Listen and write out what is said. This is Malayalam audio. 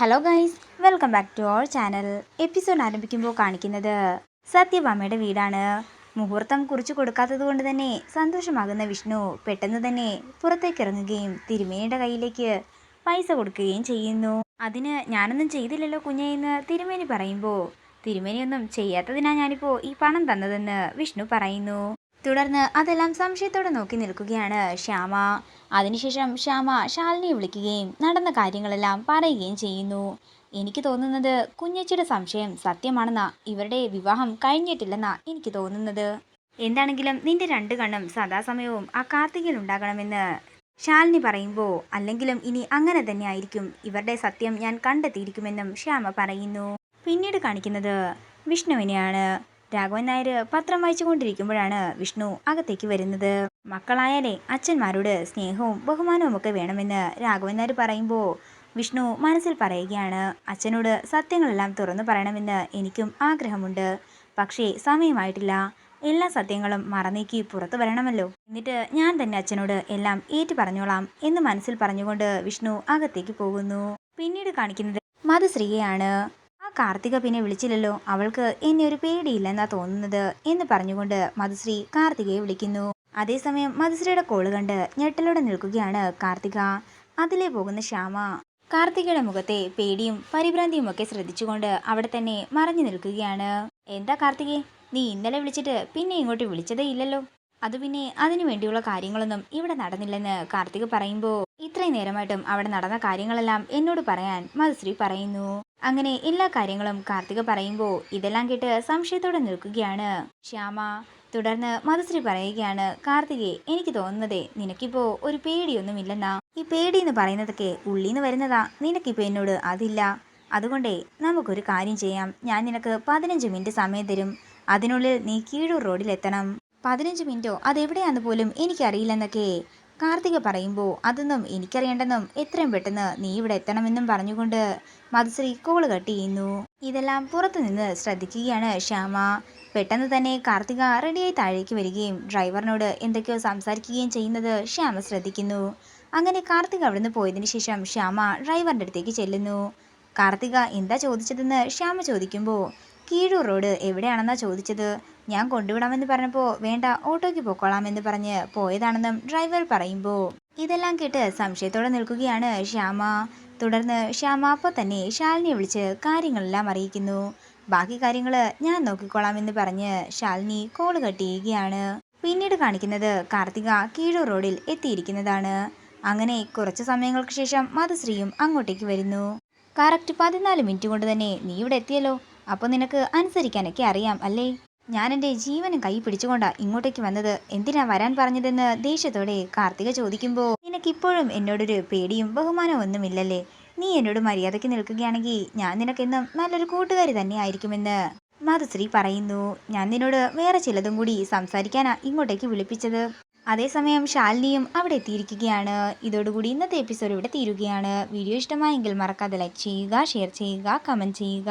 Hello guys welcome back to our channel episode ആരംഭിക്കുമ്പോൾ കാണിക്കുന്നത് സത്യഭാമയുടെ വീടാണ്. മുഹൂർത്തം കുറിച്ചു കൊടുക്കാത്തത് കൊണ്ട് തന്നെ സന്തോഷമാകുന്ന വിഷ്ണു പെട്ടെന്ന് തന്നെ പുറത്തേക്ക് ഇറങ്ങുകയും തിരുമേനിയുടെ കയ്യിലേക്ക് പൈസ കൊടുക്കുകയും ചെയ്യുന്നു. അതിന് ഞാനൊന്നും ചെയ്തില്ലല്ലോ കുഞ്ഞേ എന്ന് തിരുമേനി പറയുമ്പോൾ തിരുമേനിയൊന്നും ചെയ്യാത്തതിനാ ഞാനിപ്പോൾ ഈ പണം തന്നതെന്ന് വിഷ്ണു പറയുന്നു. തുടർന്ന് അതെല്ലാം സംശയത്തോടെ നോക്കി നിൽക്കുകയാണ് ശ്യാമ. അതിനുശേഷം ശ്യാമ ശാലിനിയെ വിളിക്കുകയും നടന്ന കാര്യങ്ങളെല്ലാം പറയുകയും ചെയ്യുന്നു. എനിക്ക് തോന്നുന്നത് കുഞ്ഞച്ചിയുടെ സംശയം സത്യമാണെന്ന ഇവരുടെ വിവാഹം കഴിഞ്ഞിട്ടില്ലെന്നാ എനിക്ക് തോന്നുന്നത്. എന്താണെങ്കിലും നിന്റെ രണ്ട് കണ്ണും സദാസമയവും ആ കാർത്തികയിൽ ഉണ്ടാകണമെന്ന് ശാലിനി പറയുമ്പോൾ അല്ലെങ്കിലും ഇനി അങ്ങനെ തന്നെ ആയിരിക്കും. ഇവരുടെ സത്യം ഞാൻ കണ്ടെത്തിയിരിക്കുമെന്നും ശ്യാമ പറയുന്നു. പിന്നീട് കാണിക്കുന്നത് വിഷ്ണുവിനെയാണ്. രാഘവൻ നായർ പത്രം വായിച്ചുകൊണ്ടിരിക്കുമ്പോഴാണ് വിഷ്ണു അകത്തേക്ക് വരുന്നത്. മക്കളായാലേ അച്ഛന്മാരോട് സ്നേഹവും ബഹുമാനവും ഒക്കെ വേണമെന്ന് രാഘവൻ നായർ പറയുമ്പോൾ വിഷ്ണു മനസ്സിൽ പറയുകയാണ്. അച്ഛനോട് സത്യങ്ങളെല്ലാം തുറന്നു പറയണമെന്ന് എനിക്കും ആഗ്രഹമുണ്ട്. പക്ഷേ സമയമായിട്ടില്ല. എല്ലാ സത്യങ്ങളും മറന്നേക്ക് പുറത്തു വരണമല്ലോ. എന്നിട്ട് ഞാൻ തന്നെ അച്ഛനോട് എല്ലാം ഏറ്റു പറഞ്ഞോളാം എന്ന് മനസ്സിൽ പറഞ്ഞുകൊണ്ട് വിഷ്ണു അകത്തേക്ക് പോകുന്നു. പിന്നീട് കാണിക്കുന്നത് മധുശ്രീയാണ് ആ കാർത്തിക പിന്നെ വിളിച്ചില്ലല്ലോ. അവൾക്ക് എന്നെ ഒരു പേടിയില്ലെന്നാ തോന്നുന്നത് എന്ന് പറഞ്ഞുകൊണ്ട് മധുശ്രീ കാർത്തികയെ വിളിക്കുന്നു. അതേസമയം മധുശ്രീയുടെ കോൾ കണ്ട് ഞെട്ടലോടെ നിൽക്കുകയാണ് കാർത്തിക. അതിലെ പോകുന്ന ശ്യാമ. കാർത്തികയുടെ മുഖത്തെ പേടിയും പരിഭ്രാന്തിയും ഒക്കെ ശ്രദ്ധിച്ചുകൊണ്ട് അവിടെ തന്നെ മറഞ്ഞു നിൽക്കുകയാണ്. എന്താ കാർത്തികേ നീ ഇന്നലെ വിളിച്ചിട്ട് പിന്നെ ഇങ്ങോട്ട് വിളിച്ചതേ ഇല്ലല്ലോ. അത് പിന്നെ അതിനു വേണ്ടിയുള്ള കാര്യങ്ങളൊന്നും ഇവിടെ നടന്നില്ലെന്ന് കാർത്തിക പറയുമ്പോൾ ഇത്രയും നേരമായിട്ടും അവിടെ നടന്ന കാര്യങ്ങളെല്ലാം എന്നോട് പറയാൻ മധുശ്രീ പറയുന്നു. അങ്ങനെ എല്ലാ കാര്യങ്ങളും കാർത്തിക പറയുമ്പോൾ ഇതെല്ലാം കേട്ട് സംശയത്തോടെ നിൽക്കുകയാണ്. ശ്യാമ തുടർന്ന് മധുശ്രീ പറയുകയാണ് കാർത്തികെ എനിക്ക് തോന്നുന്നതേ നിനക്കിപ്പോ ഒരു പേടിയൊന്നുമില്ലെന്നാ? ഈ പേടി എന്ന് പറയുന്നതൊക്കെ ഉള്ളിന്ന് വരുന്നതാ. നിനക്കിപ്പോ എന്നോട് അതില്ല. അതുകൊണ്ടേ നമുക്കൊരു കാര്യം ചെയ്യാം. ഞാൻ നിനക്ക് പതിനഞ്ച് മിനിറ്റ് സമയം തരും. അതിനുള്ളിൽ നീ കീഴൂർ റോഡിലെത്തണം. പതിനഞ്ച് മിനിറ്റോ? അതെവിടെയാന്ന് പോലും എനിക്കറിയില്ലെന്നൊക്കെ കാർത്തിക പറയുമ്പോൾ അതൊന്നും എനിക്കറിയേണ്ടെന്നും എത്രയും പെട്ടെന്ന് നീ ഇവിടെ എത്തണമെന്നും പറഞ്ഞുകൊണ്ട് മധുശ്രീ കോൾ കട്ട് ചെയ്യുന്നു. ഇതെല്ലാം പുറത്തുനിന്ന് ശ്രദ്ധിക്കുകയാണ് ശ്യാമ. പെട്ടെന്ന് തന്നെ കാർത്തിക റെഡിയായി താഴേക്ക് വരികയും ഡ്രൈവറിനോട് എന്തൊക്കെയോ സംസാരിക്കുകയും ചെയ്യുന്നത് ശ്യാമ ശ്രദ്ധിക്കുന്നു. അങ്ങനെ കാർത്തിക അവിടുന്ന് പോയതിന് ശേഷം ശ്യാമ ഡ്രൈവറിന്റെ അടുത്തേക്ക് ചെല്ലുന്നു. കാർത്തിക എന്താ ചോദിച്ചതെന്ന് ശ്യാമ ചോദിക്കുമ്പോൾ കീഴൂർ റോഡ് എവിടെയാണെന്നാ ചോദിച്ചത്? ഞാൻ കൊണ്ടുവിടാമെന്ന് പറഞ്ഞപ്പോൾ വേണ്ട ഓട്ടോയ്ക്ക് എന്ന് പറഞ്ഞ് പോയതാണെന്നും ഡ്രൈവർ പറയുമ്പോൾ ഇതെല്ലാം കേട്ട് സംശയത്തോടെ നിൽക്കുകയാണ് ശ്യാമ. തുടർന്ന് ശ്യാമ അപ്പോൾ തന്നെ ശാലിനിയെ വിളിച്ച് കാര്യങ്ങളെല്ലാം അറിയിക്കുന്നു. ബാക്കി കാര്യങ്ങൾ ഞാൻ നോക്കിക്കോളാമെന്ന് പറഞ്ഞ് ശാലിനി കോൾ കട്ട് ചെയ്യുകയാണ് പിന്നീട് കാണിക്കുന്നത് കാർത്തിക കീഴൂർ റോഡിൽ എത്തിയിരിക്കുന്നതാണ്. അങ്ങനെ കുറച്ച് സമയങ്ങൾക്ക് ശേഷം മധുശ്രീയും അങ്ങോട്ടേക്ക് വരുന്നു. കറക്റ്റ് പതിനാല് മിനിറ്റ് കൊണ്ട് തന്നെ നീ ഇവിടെ എത്തിയല്ലോ. അപ്പോൾ നിനക്ക് അനുസരിക്കാനൊക്കെ അറിയാം അല്ലേ? ഞാൻ എന്റെ ജീവനും കൈ പിടിച്ചുകൊണ്ടാ ഇങ്ങോട്ടേക്ക് വന്നത്. എന്തിനാ വരാൻ പറഞ്ഞതെന്ന് ദേഷ്യത്തോടെ കാർത്തിക ചോദിക്കുമ്പോൾ നിനക്കിപ്പോഴും എന്നോടൊരു പേടിയും ബഹുമാനവും ഒന്നുമില്ലല്ലേ? നീ എന്നോട് മര്യാദയ്ക്ക് നിൽക്കുകയാണെങ്കിൽ ഞാൻ നിനക്കെന്നും നല്ലൊരു കൂട്ടുകാരി തന്നെ ആയിരിക്കുമെന്ന് മധുശ്രീ പറയുന്നു. ഞാൻ നിന്നോട് വേറെ ചിലതും കൂടി സംസാരിക്കാനാ ഇങ്ങോട്ടേക്ക് വിളിപ്പിച്ചത്. അതേസമയം ശാലിനിയും അവിടെ എത്തിയിരിക്കുകയാണ്. ഇതോടുകൂടി ഇന്നത്തെ എപ്പിസോഡ് ഇവിടെ തീരുകയാണ്. വീഡിയോ ഇഷ്ടമായെങ്കിൽ മറക്കാതെ ലൈക്ക് ചെയ്യുക ഷെയർ ചെയ്യുക കമന്റ് ചെയ്യുക.